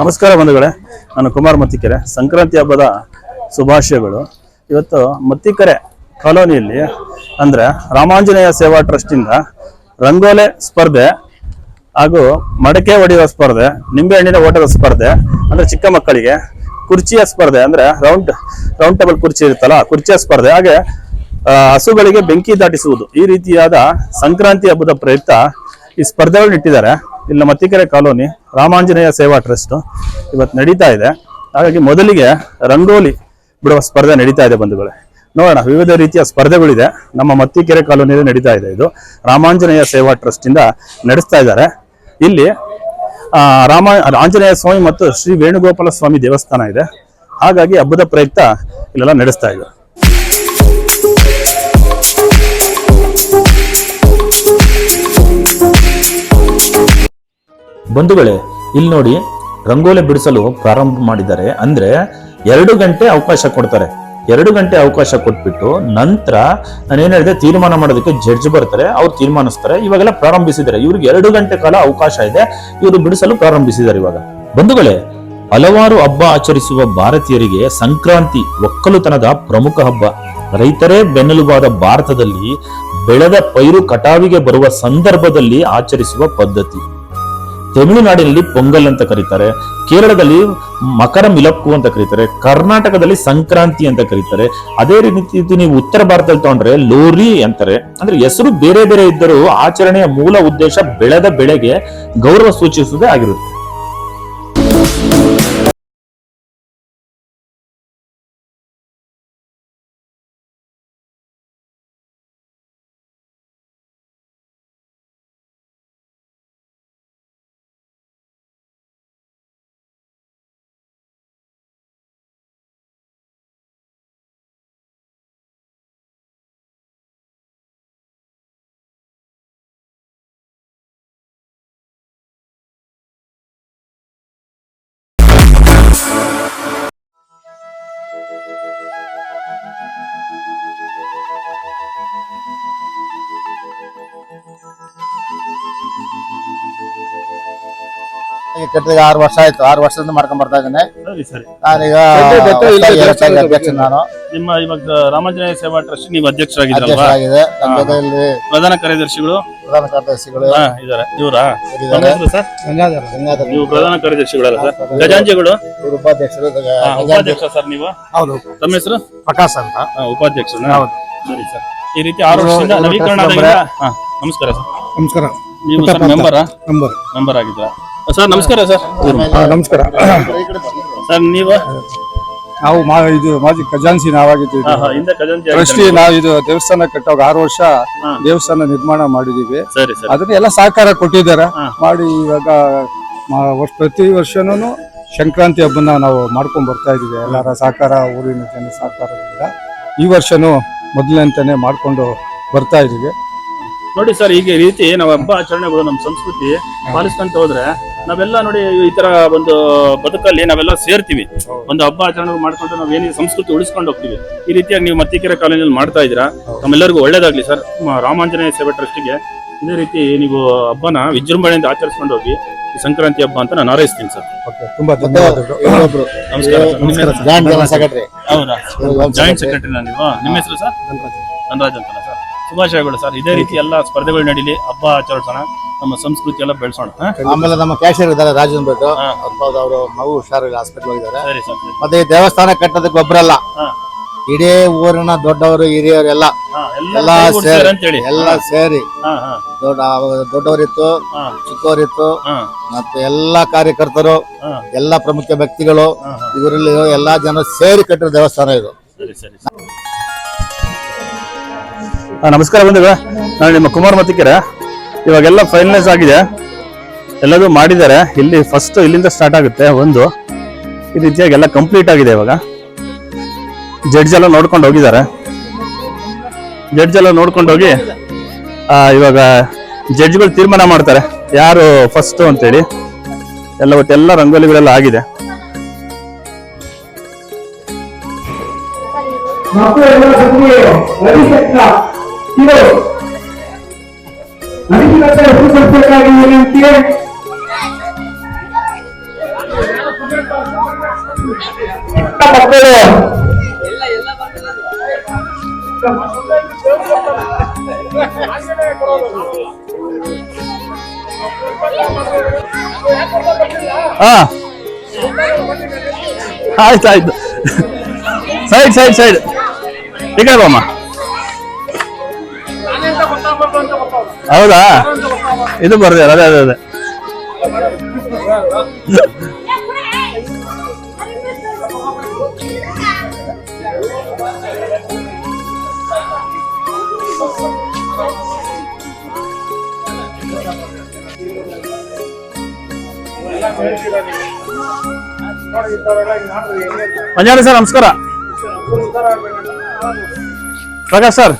ನಮಸ್ಕಾರ ಬಂಧುಗಳೇ, ನಾನು ಕುಮಾರ್ ಮತ್ತಿಕೆರೆ. ಸಂಕ್ರಾಂತಿ ಹಬ್ಬದ ಶುಭಾಶಯಗಳು. ಇವತ್ತು ಮತ್ತಿಕೆರೆ ಕಾಲೋನಿಯಲ್ಲಿ ಅಂದರೆ ರಾಮಾಂಜನೇಯ ಸೇವಾ ಟ್ರಸ್ಟಿಂದ ರಂಗೋಲೆ ಸ್ಪರ್ಧೆ ಹಾಗೂ ಮಡಕೆ ಹೊಡೆಯುವ ಸ್ಪರ್ಧೆ ನಿಂಬೆಹಣ್ಣಿನ ಓಟದ ಸ್ಪರ್ಧೆ, ಅಂದರೆ ಚಿಕ್ಕ ಮಕ್ಕಳಿಗೆ ಕುರ್ಚಿಯ ಸ್ಪರ್ಧೆ, ಅಂದರೆ ರೌಂಡ್ ರೌಂಡ್ ಟೇಬಲ್ ಕುರ್ಚಿ ಇರುತ್ತಲ್ಲ ಕುರ್ಚಿಯ ಸ್ಪರ್ಧೆ. ಹಾಗೆ ಹಸುಗಳಿಗೆ ಬೆಂಕಿ ದಾಟಿಸುವುದು. ಈ ರೀತಿಯಾದ ಸಂಕ್ರಾಂತಿ ಹಬ್ಬದ ಪ್ರಯುಕ್ತ ಈ ಸ್ಪರ್ಧೆಗಳನ್ನ ಇಟ್ಟಿದ್ದಾರೆ ಇಲ್ಲಿ ಮತ್ತಿಕೆರೆ ಕಾಲೋನಿ ರಾಮಾಂಜನೇಯ ಸೇವಾ ಟ್ರಸ್ಟ್ ಇವತ್ತು ನಡೀತಾ ಇದೆ. ಹಾಗಾಗಿ ಮೊದಲಿಗೆ ರಂಗೋಲಿ ಬಿಡುವ ಸ್ಪರ್ಧೆ ನಡೀತಾ ಇದೆ ಬಂಧುಗಳೇ. ನೋಡೋಣ, ವಿವಿಧ ರೀತಿಯ ಸ್ಪರ್ಧೆಗಳಿದೆ. ನಮ್ಮ ಮತ್ತಿಕೆರೆ ಕಾಲೋನಿಯಲ್ಲಿ ನಡೀತಾ ಇದೆ ಇದು. ರಾಮಾಂಜನೇಯ ಸೇವಾ ಟ್ರಸ್ಟ್ ಇಂದ ನಡೆಸ್ತಾ ಇದ್ದಾರೆ. ಇಲ್ಲಿ ರಾಮ, ಆಂಜನೇಯ ಸ್ವಾಮಿ ಮತ್ತು ಶ್ರೀ ವೇಣುಗೋಪಾಲ ಸ್ವಾಮಿ ದೇವಸ್ಥಾನ ಇದೆ. ಹಾಗಾಗಿ ಹಬ್ಬದ ಪ್ರಯುಕ್ತ ಇಲ್ಲೆಲ್ಲ ನಡೆಸ್ತಾ ಇದೆ. ಬಂಧುಗಳೇ ಇಲ್ಲಿ ನೋಡಿ, ರಂಗೋಲಿ ಬಿಡಿಸಲು ಪ್ರಾರಂಭ ಮಾಡಿದ್ದಾರೆ. ಅಂದ್ರೆ, ಎರಡು ಗಂಟೆ ಅವಕಾಶ ಕೊಡ್ತಾರೆ. ಎರಡು ಗಂಟೆ ಅವಕಾಶ ಕೊಟ್ಬಿಟ್ಟು ನಂತರ ನಾನು ಏನ್ ಹೇಳಿದೆ, ತೀರ್ಮಾನ ಮಾಡೋದಕ್ಕೆ ಜಡ್ಜ್ ಬರ್ತಾರೆ, ಅವ್ರು ತೀರ್ಮಾನಿಸ್ತಾರೆ, ಇವಾಗೆಲ್ಲ ಪ್ರಾರಂಭಿಸಿದ್ದಾರೆ. ಇವ್ರಿಗೆ ಎರಡು ಗಂಟೆ ಕಾಲ ಅವಕಾಶ ಇದೆ, ಇವರು ಬಿಡಿಸಲು ಪ್ರಾರಂಭಿಸಿದ್ದಾರೆ ಇವಾಗ. ಬಂಧುಗಳೇ, ಹಲವಾರು ಹಬ್ಬ ಆಚರಿಸುವ ಭಾರತೀಯರಿಗೆ ಸಂಕ್ರಾಂತಿ ಒಕ್ಕಲುತನದ ಪ್ರಮುಖ ಹಬ್ಬ. ರೈತರೇ ಬೆನ್ನೆಲುಬಾದ ಭಾರತದಲ್ಲಿ ಬೆಳೆದ ಪೈರು ಕಟಾವಿಗೆ ಬರುವ ಸಂದರ್ಭದಲ್ಲಿ ಆಚರಿಸುವ ಪದ್ಧತಿ. ತಮಿಳುನಾಡಿನಲ್ಲಿ ಪೊಂಗಲ್ ಅಂತ ಕರೀತಾರೆ, ಕೇರಳದಲ್ಲಿ ಮಕರ ಮಿಲಕ್ಕು ಅಂತ ಕರೀತಾರೆ, ಕರ್ನಾಟಕದಲ್ಲಿ ಸಂಕ್ರಾಂತಿ ಅಂತ ಕರೀತಾರೆ. ಅದೇ ರೀತಿ ನೀವು ಉತ್ತರ ಭಾರತದಲ್ಲಿ ತಗೊಂಡ್ರೆ ಲೋರಿ ಅಂತಾರೆ. ಅಂದ್ರೆ ಹೆಸರು ಬೇರೆ ಬೇರೆ ಇದ್ದರೂ ಆಚರಣೆಯ ಮೂಲ ಉದ್ದೇಶ ಬೆಳೆದ ಬೆಳೆಗೆ ಗೌರವ ಸೂಚಿಸುವುದೇ ಆಗಿರುತ್ತೆ. ಕಟ್ಟಿದ ಆರು ವರ್ಷ ಆಯ್ತು. ಆರು ವರ್ಷದಿಂದ ಮಾಡ್ಕೊಂಡ್ ಬರ್ತಾ ಇದ್ದೇನೆ. ಸರಿ ಸರಿ. ನಾನೀಗ ಇಲ್ಲದೆ ಹೊಸದಾಗಿ ದೇವಸ್ಥಾನದ ಅಧ್ಯಕ್ಷ ನಾನು. ನಿಮ್ಮ ಇವಾಗ ರಾಮಾಂಜನೇಯ ಸೇವಾ ಟ್ರಸ್ಟ್ ನೀವು ಅಧ್ಯಕ್ಷರಾಗಿದ್ರಲ್ವಾ ಅಧ್ಯಕ್ಷ ಆಗಿದೆ ನನ್ನ ಹಾ. ಜೊತೆಯಲ್ಲಿ ಪ್ರಧಾನ ಕಾರ್ಯದರ್ಶಿಗಳು? ಪ್ರಧಾನ ಕಾರ್ಯದರ್ಶಿಗಳು. ಹಾ ಇದಾರೆ ಇವರಾ? ಇದ್ದಾರೆ. ಸರ್? ಗಂಗಾಧರ. ನೀವು ಪ್ರಧಾನ ಕಾರ್ಯದರ್ಶಿಗಳಲ್ಲ ಸರ್? ಗಜಾಂಜಿಗಳು? ಇವರು ಉಪಾಧ್ಯಕ್ಷರು. ಹಾ, ಉಪಾಧ್ಯಕ್ಷ ಸರ್ ನೀವು? ಹೌದು. ತಮ್ಮ ಹೆಸರು? ಪ್ರಕಾಶ್ ಅಂತ. ಹಾ, ಉಪಾಧ್ಯಕ್ಷರು ಹೌದು. ಸರಿ ಸರ್. ಈ ರೀತಿ ಆರು ವರ್ಷದಿಂದ ನವೀಕರಣ ಆದಾಗಿಂದ ಹಾ ನಮಸ್ಕಾರ ಸರ್. ನಮಸ್ಕಾರ. ನೀವು ಸರ್ ಮೆಂಬರ್ ನಂಬರ್ ಮೆಂಬರ್ ಆಗಿದ್ರ ಸರ್ ನಮಸ್ಕಾರ ಸರ್. ನಮಸ್ಕಾರ. ಸರ್ ನೀವು? ನಾವು ಮಾ ಇದು ಮಾಜಿ ಖಜಾನ್ಸಿ ನಾವಾಗಿದ್ದೀವಿ. ಹಾ, ಹಾ, ಹಿಂದೆ ಖಜಾಂಚಿ ಟ್ರಸ್ಟಿ ನಾವು ಇದು ದೇವಸ್ಥಾನ ಕಟ್ಟೋವಾಗ ಆರು ವರ್ಷ ದೇವಸ್ಥಾನ ನಿರ್ಮಾಣ ಮಾಡಿದೀವಿ ಸರಿ ಸರ್. ಅದನ್ನ ಎಲ್ಲ ಸಹಕಾರ ಕೊಟ್ಟಿದ್ದಾರೆ. ಮಾಡಿ ಇವಾಗ ಮಾ- ವರ್ಷ ಪ್ರತಿ ವರ್ಷನೂ ಸಂಕ್ರಾಂತಿ ಹಬ್ಬನ ನಾವು ಮಾಡ್ಕೊಂಡ್ ಬರ್ತಾ ಇದೀವಿ ಎಲ್ಲರ ಸಹಕಾರ ಊರಿನ ಜನ ಸಹಕಾರದಿಂದ ಈ ವರ್ಷನೂ ಮೊದಲಂತಾನೆ ಮಾಡ್ಕೊಂಡು ಬರ್ತಾ ಇದೀವಿ ನೋಡಿ ಸರ್ ಈಗ ರೀತಿ ನಾವು ಹಬ್ಬ ಆಚರಣೆಗಳು ನಮ್ಮ ಸಂಸ್ಕೃತಿ ಪಾಲಿಸ್ಕೊಂತ ಹೋದ್ರೆ ನಾವೆಲ್ಲ ನೋಡಿ ಈ ತರ ಒಂದು ಬದುಕಲ್ಲಿ ನಾವೆಲ್ಲ ಸೇರ್ತೀವಿ. ಒಂದು ಹಬ್ಬ ಆಚರಣೆ ಮಾಡ್ಕೊಂಡು ನಾವು ಏನೇ ಸಂಸ್ಕೃತಿ ಉಳಿಸ್ಕೊಂಡು ಹೋಗ್ತೀವಿ. ಈ ರೀತಿಯಾಗಿ ನೀವು ಮತ್ತಿಕೆರೆ ಕಾಲೇಜಲ್ಲಿ ಮಾಡ್ತಾ ಇದ್ದೀರಾ? ನಮ್ಮೆಲ್ಲರಿಗೂ ಒಳ್ಳೇದಾಗ್ಲಿ ಸರ್. ರಾಮಾಂಜನೇಯ ಸೇವೆ ಟ್ರಸ್ಟಿಗೆ ಇದೇ ರೀತಿ ನೀವು ಹಬ್ಬನ ವಿಜೃಂಭಣೆಯಿಂದ ಆಚರಿಸ್ಕೊಂಡು ಹೋಗಿ ಸಂಕ್ರಾಂತಿ ಹಬ್ಬ ಅಂತ ನಾನು ಹಾರೈಸ್ತೀನಿ ಸರ್. ಓಕೆ ತುಂಬಾ ಧನ್ಯವಾದಗಳು. ನಮಸ್ಕಾರ ಜಾಯಿಂಟ್ ಸೆಕ್ರೆಟರಿ ಹೌದಾ? ಜಾಯಿಂಟ್ ಸೆಕ್ರೆಟರಿ ನೀವು? ನಿಮ್ಮ ಹೆಸರು ಸರ್? ಧನರಾಜ್. ಅಂತ ಸರ್? ಶುಭಾಶಯಗಳು ಸರ್. ಇದೇ ರೀತಿ ಎಲ್ಲ ಸ್ಪರ್ಧೆಗಳು ನಡೀಲಿ. ಹಬ್ಬ ಆಚರಿಸೋಣ. ನಮ್ಮ ಸಂಸ್ಕೃತಿ ಎಲ್ಲ ಬೆಳೆಸೋಣ. ಆಮೇಲೆ ನಮ್ಮ ಕ್ಯಾಶಿಯರ್ ಇದ್ದಾರೆ ರಾಜೇಂದ್ರ ಭಟ್. ಅವ್ರ ಮಗು ಹುಷಾರಿಲ್ಲ ಹಾಸ್ಪಿಟಲ್ ಹೋಗಿದ್ದಾರೆ. ಸರಿ ಸರ್ ಮತ್ತೆ ಈ ದೇವಸ್ಥಾನ ಕಟ್ಟೋದಕ್ಕೆ ಒಬ್ಬರಲ್ಲ. ಇಡೀ ಊರಿನ ದೊಡ್ಡವರು ಹಿರಿಯವರು ಎಲ್ಲ ಸೇರಿ ಎಲ್ಲ ಸೇರಿ. ದೊಡ್ಡ ದೊಡ್ಡವರಿತ್ತು ಚಿಕ್ಕವರಿತ್ತು. ಮತ್ತೆ ಎಲ್ಲಾ ಕಾರ್ಯಕರ್ತರು ಎಲ್ಲ ಪ್ರಮುಖ ವ್ಯಕ್ತಿಗಳು ಇವರಲ್ಲಿ ಎಲ್ಲಾ ಜನ ಸೇರಿ ಕಟ್ಟಿರೋ ದೇವಸ್ಥಾನ ಇದು. ನಮಸ್ಕಾರ ಬಂದಿವೆ ನಾನು ನಿಮ್ಮ ಕುಮಾರ್ ಮತ್ತಿಕೆರೆ ಇವಾಗೆಲ್ಲ ಫೈನಲೈಸ್ ಆಗಿದೆ. ಎಲ್ಲದೂ ಮಾಡಿದ್ದಾರೆ. ಇಲ್ಲಿ ಫಸ್ಟ್ ಇಲ್ಲಿಂದ ಸ್ಟಾರ್ಟ್ ಆಗುತ್ತೆ ಒಂದು. ಈ ರೀತಿಯಾಗಿ ಎಲ್ಲ ಕಂಪ್ಲೀಟ್ ಆಗಿದೆ ಇವಾಗ. ಜಡ್ಜ್ ಎಲ್ಲ ನೋಡ್ಕೊಂಡು ಹೋಗಿದ್ದಾರೆ. ಜಡ್ಜ್ ಎಲ್ಲ ನೋಡ್ಕೊಂಡು ಹೋಗಿ ಇವಾಗ ಜಡ್ಜ್ಗಳು ತೀರ್ಮಾನ ಮಾಡ್ತಾರೆ. ಯಾರು ಫಸ್ಟ್ ಅಂತೇಳಿ. ಎಲ್ಲ ಒಟ್ಟೆಲ್ಲ ರಂಗೋಲಿಗಳೆಲ್ಲ ಆಗಿದೆ. ಮಕ್ಕಳೆಲ್ಲ ಇದು ನನಗಿನ ಹೆಸರು ಕೊಡ್ಬೇಕಾಗಿ ಹಾ ಆಯ್ತು ಆಯ್ತು ಸೈಡ್ ಸೈಡ್ ಸೈಡ್. ಈಗ ಕಡೆ ಹೌದಾ? ಇದು ಬರ್ದಿಲ್ಲ ಅದೇ ಅದೇ ಅದೇ. ಮಂಜಾನೆ ಸರ್ ನಮಸ್ಕಾರ. ಪ್ರಕಾಶ್ ಸರ್.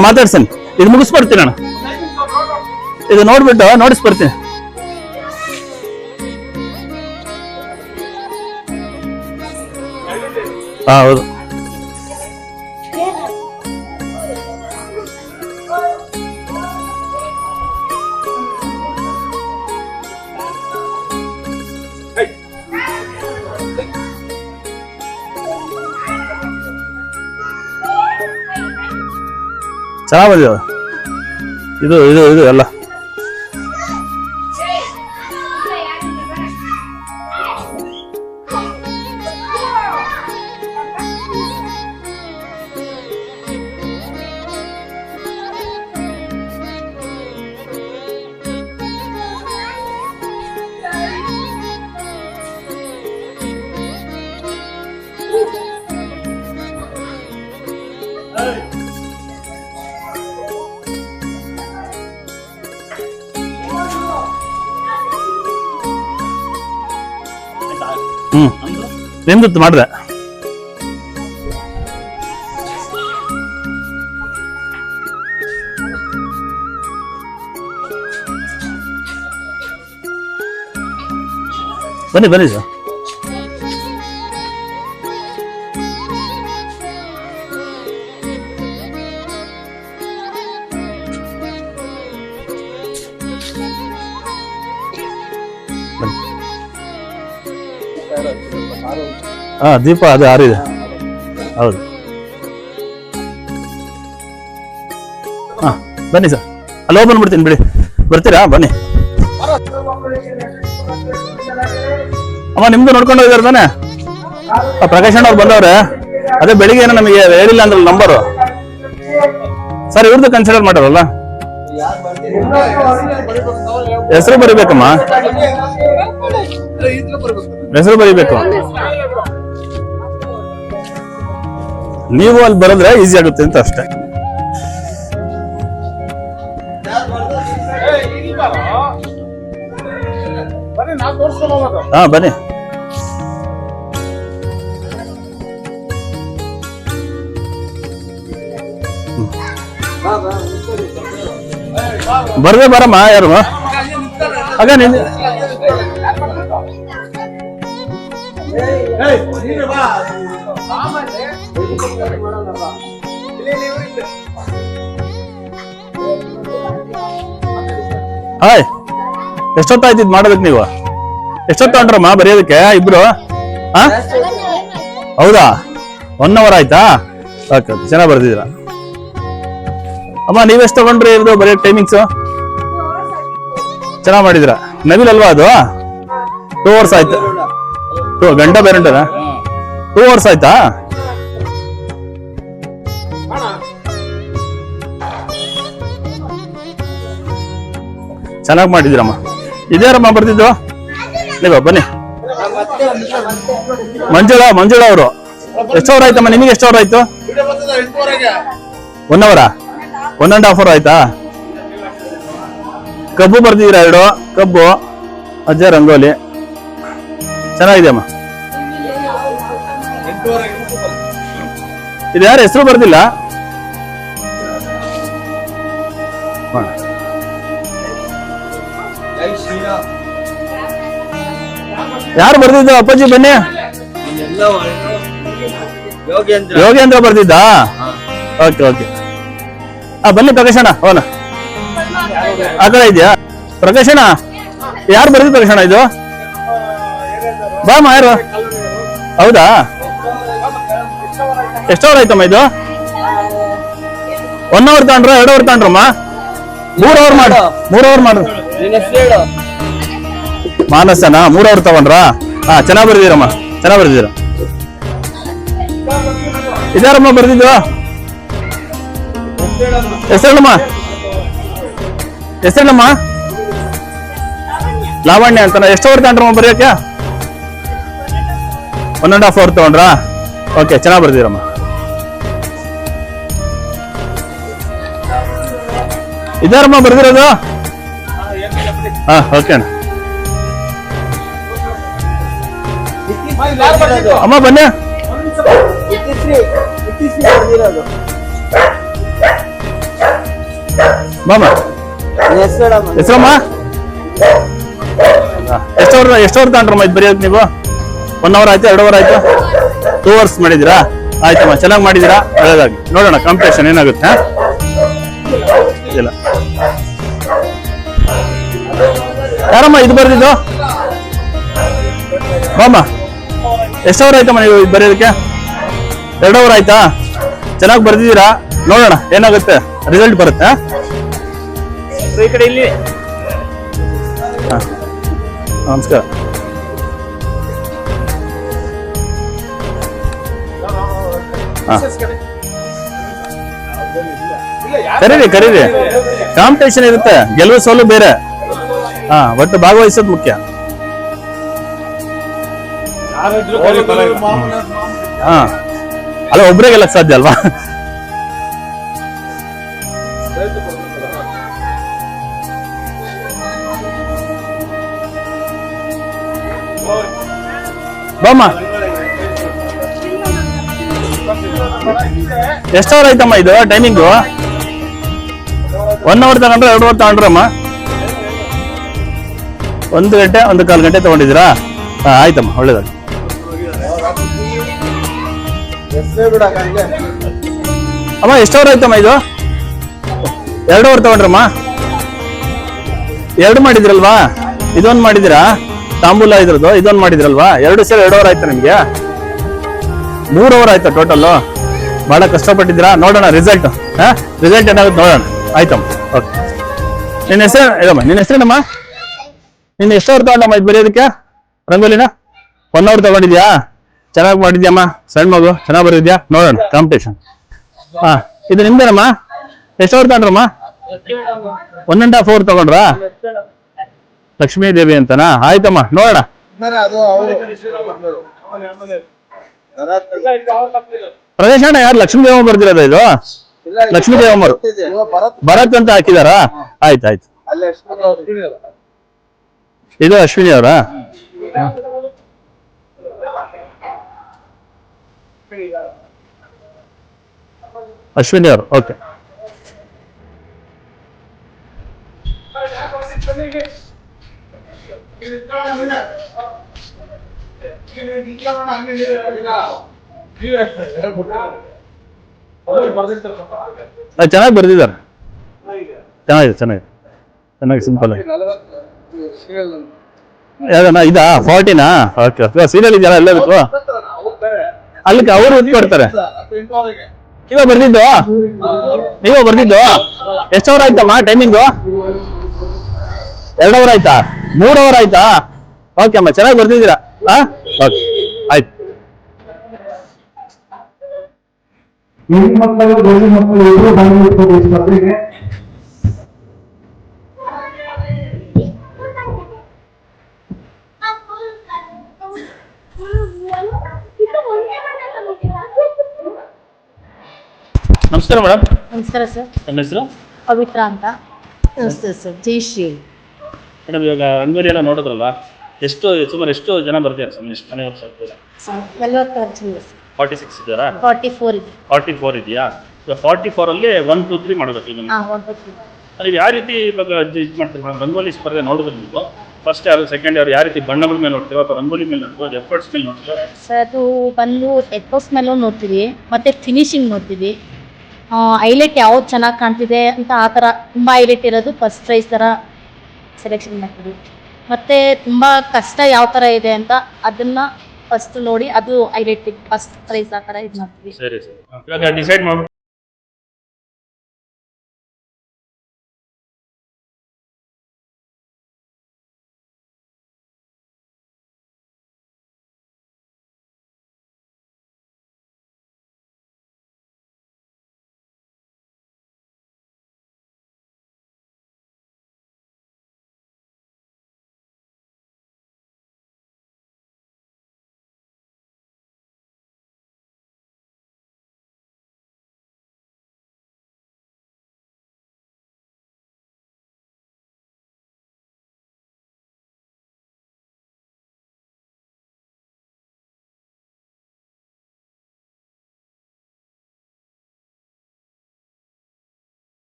ಮಾತಾಡ್ಸೇನೆ ಇದು ಮುಗಿಸ್ಬಿಡ್ತೀನಿ ನಾನು ಇದು ನೋಡ್ಬಿಟ್ಟು ನೋಡಿಸ್ಬರ್ತೀನಿ ಹಾ ಹೌದು ಚೆನ್ನಾಗಿ ಬಂದಿದೆ ಇದು ಇದು ಇದು ಎಲ್ಲ ನಿಮ್ದು ಮಾಡಿದೆ. ಬನ್ನಿ ಬನ್ನಿ ಸರ್. ಹಾ ದೀಪ ಅದು ಆರಿದೆ. ಹೌದು. ಹಾ ಬನ್ನಿ ಸರ್. ಅಲ್ಲಿ ಬಂದ್ಬಿಡ್ತೀನಿ ಬಿಡಿ. ಬರ್ತೀರಾ? ಬನ್ನಿ. ಅಮ್ಮ ನಿಮ್ದು ನೋಡ್ಕೊಂಡು ಹೋಗಿದಾರೆ ತಾನೆ? ಆ, ಪ್ರಕಾಶ್ ಅಣ್ಣ ಅವ್ರು ಬಂದವ್ರೆ. ಅದೇ ಬೆಳಿಗ್ಗೆ ಏನೋ ನಮಗೆ ಹೇಳಿಲ್ಲ ಅಂದ್ರೆ ನಂಬರು ಸರ್ ಇವ್ರದ್ದು ಕನ್ಸಿಡರ್ ಮಾಡೋರಲ್ಲ ಹೆಸರು ಬರಿಬೇಕಮ್ಮ. ಹೆಸರು ಬರಿಬೇಕು. ನೀವು ಅಲ್ಲಿ ಬರೆದ್ರೆ ಈಸಿ ಆಗುತ್ತೆ ಅಂತ ಅಷ್ಟೇ. ಹಾ, ಬನ್ನಿ. ಬರ್ದೆ ಬರಮ್ಮ ಯಾರು? ಆಗ ನಿನ್ ಹಾಯ್ ಎಷ್ಟೊತ್ತಾಯ್ತು ಇದು ಮಾಡೋದಕ್ಕೆ ನೀವು? ಎಷ್ಟೊತ್ತು ತಗೊಂಡ್ರಮ್ಮ ಬರೆಯೋದಕ್ಕೆ ಇಬ್ರು? ಹೌದಾ? ಒನ್ ಅವರ್ ಆಯ್ತಾ? ಓಕೆ ಓಕೆ ಚೆನ್ನಾಗಿ ಬರ್ದಿದ್ರ ಅಮ್ಮ ನೀವೆಷ್ಟು ತಗೊಂಡ್ರಿ ಬರೆಯೋ ಟೈಮಿಂಗ್ಸು ಚೆನ್ನಾಗಿ ಮಾಡಿದಿರ ನವಿಲ್ ಅಲ್ವಾ ಅದು? ಟೂ ಅವರ್ಸ್ ಆಯ್ತು. ಟೂ ಗಂಟೆ ಬೇರೆ ಟೂ ಅವರ್ಸ್ ಆಯ್ತಾ? ಚೆನ್ನಾಗಿ ಮಾಡಿದಿರಮ್ಮ ಇದ್ಯಾರಮ್ಮ ಬರ್ತಿದ್ದು ನೀವು ಬನ್ನಿ. ಮಂಜುಳಾ ಮಂಜುಳಾ ಅವರು. ಎಷ್ಟು ಅವರ್ ಆಯ್ತಮ್ಮ ನಿಮಗೆ ಎಷ್ಟು ಅವರ್ ಆಯ್ತು ಒನ್ ಅವರಾ ಒನ್ ಅಂಡ್ ಹಾಫ್ ಅವರ್ ಆಯ್ತಾ? ಕಬ್ಬು ಬರ್ದಿದ್ದೀರಾ ಎರಡು? ಕಬ್ಬು ಅಜ್ಜ ರಂಗೋಲಿ. ಚೆನ್ನಾಗಿದೆ ಅಮ್ಮ ಇದು ಯಾರು ಹೆಸರು ಬರ್ದಿಲ್ಲ? ಯಾರು ಬರ್ದಿದ್ದು ಅಪ್ಪಾಜಿ ಬನ್ನಿ? ಯೋಗೇಂದ್ರ ಬರ್ದಿದ್ದ? Okay okay. ಆ, ಬನ್ನಿ ಪ್ರಕಾಶಣ ಹೋನ ಆ ಕಡೆ ಇದೆಯಾ? ಪ್ರಕಾಶಣ ಯಾರು ಬರೆದು ಪ್ರಕಾಶಣ ಇದು? ಬಾಮ ಯಾರು? ಹೌದಾ? ಎಷ್ಟು ಅವರ್ ಆಯ್ತಮ್ಮ ಇದು? ಒನ್ ಅವರ್ ತಗೊಂಡ್ರ ಎರಡು ಅವರ್ ತಗೊಂಡ್ರಮ್ಮ ಮೂರ್ ಅವರ್ ಮಾಡು, ಮೂರ್ ಅವರ್ ಮಾಡು. ಮಾನಸನ ಮೂರ್ ಅವರ್ ತಗೊಂಡ್ರಾ? ಹಾ, ಚೆನ್ನಾಗಿ ಬರ್ದಿರಮ್ಮ ಚೆನ್ನಾಗಿ ಬರ್ದಿರ ಇದಾರಮ್ಮ ಬರ್ದಿದ್ದು ಹೆಸರಮ್ಮ ಹೆಸರಮ್ಮ ಲಾವಣ್ಯ ಅಂತನ? ಎಷ್ಟು ಅವರ್ ತಗೊಂಡ್ರಮ್ಮ ಬರೆಯಕ್ಕೆ? ಒನ್ ಅಂಡ್ ಹಾಫ್ ಅವರ್ ತಗೊಂಡ್ರಾ? ಓಕೆ ಚೆನ್ನಾಗ್ ಬರ್ದಿರಮ್ಮ ಇದಾರಮ್ಮ, ಬರ್ದಿರೋದು? ಹಾ ಓಕೆ ಅಣ್ಣ. ಅಮ್ಮ, ಬನ್ನಿ. ಮಾಮ. ಹೆಸರಮ್ಮ? ಎಷ್ಟು ಎಷ್ಟು ತಗೊಂಡ್ರಮ್ಮ ಇದು ಬರೆಯೋದು ನೀವು? ಒನ್ ಅವರ್ ಆಯ್ತು, ಎರಡು ಅವರ್ ಆಯ್ತು? ಟೂ ಅವರ್ಸ್ ಮಾಡಿದ್ದೀರಾ? ಆಯ್ತಮ್ಮ, ಚೆನ್ನಾಗಿ ಮಾಡಿದ್ದೀರಾ? ಒಳ್ಳೇದಾಗಿ. ನೋಡೋಣ ಕಾಂಪಿಟೇಷನ್ ಏನಾಗುತ್ತೆ? ಇಲ್ಲ. ಯಾರಮ್ಮ ಇದು ಬರ್ದಿದ್ದು? ಮಾಮ. ಎಷ್ಟು ಅವರ್ ಮನೆ ನೀವು ಇದು ಬರೆಯೋದಕ್ಕೆ? ಎರಡು ಅವರ್ ಆಯ್ತಾ? ಚೆನ್ನಾಗಿ ಬರ್ದಿದ್ದೀರಾ? ನೋಡೋಣ ಏನಾಗುತ್ತೆ? ರಿಸಲ್ಟ್ ಬರುತ್ತೆ? ಈ ಕಡೆ ಇಲ್ಲಿ. ಹಾ. ನಮಸ್ಕಾರ. ಕರೀರಿ ಕರೀರಿ. ಕಾಂಪಿಟೇಷನ್ ಇರುತ್ತೆ. ಗೆಲುವು ಸೋಲು ಬೇರೆ. ಹಾ ಒಟ್ಟು ಭಾಗವಹಿಸೋದು ಮುಖ್ಯ. ಹಾ. ಅಲ್ಲ ಒಬ್ರೇ ಗೆಲ್ಲಕ್ ಸಾಧ್ಯ ಅಲ್ವಾ? ಬಾಮ್ಮ. ಎಷ್ಟು ಅವರ್ ಆಯ್ತಮ್ಮ ಇದು ಟೈಮಿಂಗು ಒನ್ ಅವರ್ ತಗೊಂಡ್ರೆ ಎರಡು ಅವರ್ ತಗೊಂಡ್ರಮ್ಮ. ಒಂದು ಗಂಟೆ ಒಂದು ಕಾಲು ಗಂಟೆ ತಗೊಂಡಿದ್ದೀರಾ? ಹಾಂ ಆಯ್ತಮ್ಮ ಒಳ್ಳೇದಾಗಿ ಅಮ್ಮ ಎಷ್ಟವ್ರ ಆಯ್ತಮ್ಮ ಇದು? ಎರಡು ಅವರ್ ತಗೊಂಡ್ರಮ್ಮ? ಎರಡು ಮಾಡಿದ್ರಲ್ವಾ? ಇದೊಂದು ಮಾಡಿದಿರಾ ತಾಂಬೂಲ ಇದ್ರದ್ದು, ಇದೊಂದು ಮಾಡಿದ್ರಲ್ವಾ? ಎರಡು ಸೇರಿ ಎರಡು ಅವರ್ ಆಯ್ತಾ ನಿಮ್ಗೆ? ಮೂರು ಅವರ್ ಆಯ್ತಾ ಟೋಟಲ್ ಬಹಳ ಕಷ್ಟಪಟ್ಟಿದ್ದೀರಾ? ನೋಡೋಣ ರಿಸಲ್ಟ್ ಹಾ? ರಿಸಲ್ಟ್ ಏನಾಗುತ್ತೆ ನೋಡೋಣ. ಆಯ್ತಮ್ಮ. ಓಕೆ ನಿನ್ನ ಹೆಸರು ಇದಮ್ಮ, ನಿನ್ನ ಹೆಸರೇನಮ್ಮ ನಿನ್ನ ಎಷ್ಟು ಅವರ್ ತಗೊಂಡಮ್ಮ ಇದು ಬರೆಯೋದಕ್ಕೆ? ರಂಗೋಲಿನ? ಒನ್ ಅವರ್ ತಗೊಂಡಿದ್ಯಾ? ಚೆನ್ನಾಗಿ ಮಾಡಿದ್ಯಮ್ಮ? ಸಣ್ಣ ಮಗು, ಚೆನ್ನಾಗಿ ಬರೀದ್ಯಾ ನೋಡೋಣ ಕಾಂಪಿಟೇಷನ್ ಹಾ, ಇದು ನಿಮ್ದೇನಮ್ಮ? ಎಷ್ಟು ಅವ್ರು ತಗೊಂಡ್ರಮ್ಮ? ಒನ್ ಅಂಡ್ ಹಾಫ್ ಅವರ್ ತಗೊಂಡ್ರಾ? ಲಕ್ಷ್ಮೀ ದೇವಿ ಅಂತನಾ? ಆಯ್ತಮ್ಮ, ನೋಡೋಣ. ಪ್ರದೇಶ ಯಾರು ಲಕ್ಷ್ಮೀ ದೇವಮ್ಮ ಬರ್ದಿರೋದ ಇದು? ಲಕ್ಷ್ಮೀ ದೇವಮ್ಮರು. ಭರತ್ ಅಂತ ಹಾಕಿದಾರಾ? ಆಯ್ತಾಯ್ತು ಇದು ಅಶ್ವಿನಿ ಅವರಾ? ಅಶ್ವಿನಿ ಅವರು ಓಕೆ ಚೆನ್ನಾಗಿ ಬರ್ದಿದ್ದಾರೆ ಚೆನ್ನಾಗಿದೆ ಚೆನ್ನಾಗಿದೆ ಚೆನ್ನಾಗಿ ಸಿಂಪಲ್ ಆಗಿ ಯಾವ್ದಣ್ಣ ಇದಾ ಫಾರ್ಟಿನಾ ಓಕೆ ಓಕೆ ಸೀರಿಯಲ್ ಇದೆಯಲ್ಲ ಎಲ್ಲದಕ್ಕೂ ಅಲ್ಲಿಗೆ ಅವರು ಒತ್ತಿ ಕೊಡ್ತಾರೆ. ನೀವ ಬರ್ದಿದ್ದು? ನೀವ ಬರ್ದಿದ್ದು? ಎಷ್ಟು ಅವರ್ ಆಯ್ತಮ್ಮ ಟೈಮಿಂಗು ಎರಡು ಅವರ್ ಆಯ್ತಾ? ಮೂರು ಅವರ್ ಆಯ್ತಾ? ಓಕೆ ಅಮ್ಮ, ಚೆನ್ನಾಗಿ ಬರ್ದಿದ್ದೀರಾ? ಹಾ ಓಕೆ ಆಯ್ತು. ಹೆಣ್ಮಕ್ಳು ಗಂಡು ಮಕ್ಕಳು ಇಬ್ಬರು ಬಂದಿರ್ತದೆ ಸ್ಪರ್ಧೆಗೆ ನಮಸ್ಕಾರ ಮೇಡಮ್. ನಮಸ್ಕಾರ ಸರ್. ನನ್ನ ಹೆಸರು? ಪವಿತ್ರ ಅಂತ. ನಮಸ್ತೆ ಸರ್. ಜೈಶ್ರೀ ಮೇಡಮ್ ಇವಾಗ ರಂಗೋಲಿ ಎಲ್ಲ ನೋಡಿದ್ರಲ್ಲ ಎಷ್ಟು ಸುಮಾರು ಎಷ್ಟು ಜನ ಬರ್ತೀರಾ ಸರ್? ಎಷ್ಟು ಮನೆ ವರ್ಷ ನಲವತ್ತಾರು ಜನ ಫಾರ್ಟಿ ಸಿಕ್ಸ್ ಇದ್ದಾರಾ? ಫಾರ್ಟಿ ಫೋರ್ ಇದೆ. ಫಾರ್ಟಿ ಫೋರ್ ಇದೆಯಾ ಫಾರ್ಟಿ ಫೋರಲ್ಲಿ ಒನ್ ಟು ತ್ರೀ ಮಾಡಬೇಕು ಈಗ ಹಾಂ ನೀವು ಯಾವ ರೀತಿ ಇವಾಗ ಇದು ಮಾಡ್ತೀರಿ ಮೇಡಮ್? ರಂಗೋಲಿ ಸ್ಪರ್ಧೆ ನೋಡಿದ್ರೆ ನೀವು? ಫಸ್ಟ್ ಯಾರು ಸೆಕೆಂಡ್ ಯಾರು ಯಾವ ರೀತಿ ಬಣ್ಣಗಳ ಮೇಲೆ ನೋಡ್ತೀವಿ ಅಥವಾ ರಂಗೋಲಿ ಮೇಲೆ ನೋಡ್ತೀವಿ ಎಫರ್ಟ್ಸ್ ಮೇಲೆ ನೋಡ್ತೀವಿ ಸರ್ ಅದು ಬಂದು ಎಫರ್ಟ್ಸ್ ಮೇಲೂ ನೋಡ್ತೀವಿ ಮತ್ತು ಫಿನಿಶಿಂಗ್ ನೋಡ್ತೀವಿ. ಹೈಲೈಟ್ ಯಾವ್ದು ಚೆನ್ನಾಗಿ ಕಾಣ್ತಿದೆ ಅಂತ ಆ ಥರ ತುಂಬ ಹೈಲೈಟ್ ಇರೋದು ಫಸ್ಟ್ ಪ್ರೈಸ್ ಥರ ಸೆಲೆಕ್ಷನ್ ಮಾಡ್ತೀವಿ ಮತ್ತು ತುಂಬ ಕಷ್ಟ ಯಾವ ಥರ ಇದೆ ಅಂತ ಅದನ್ನು ಫಸ್ಟ್ ನೋಡಿ ಅದು ಹೈಲೈಟ್ ಫಸ್ಟ್ ಪ್ರೈಸ್ ಆ ಥರ ಇದು ಮಾಡ್ತೀವಿ. ಸರಿ ಸರಿ. Decide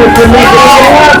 Thank you.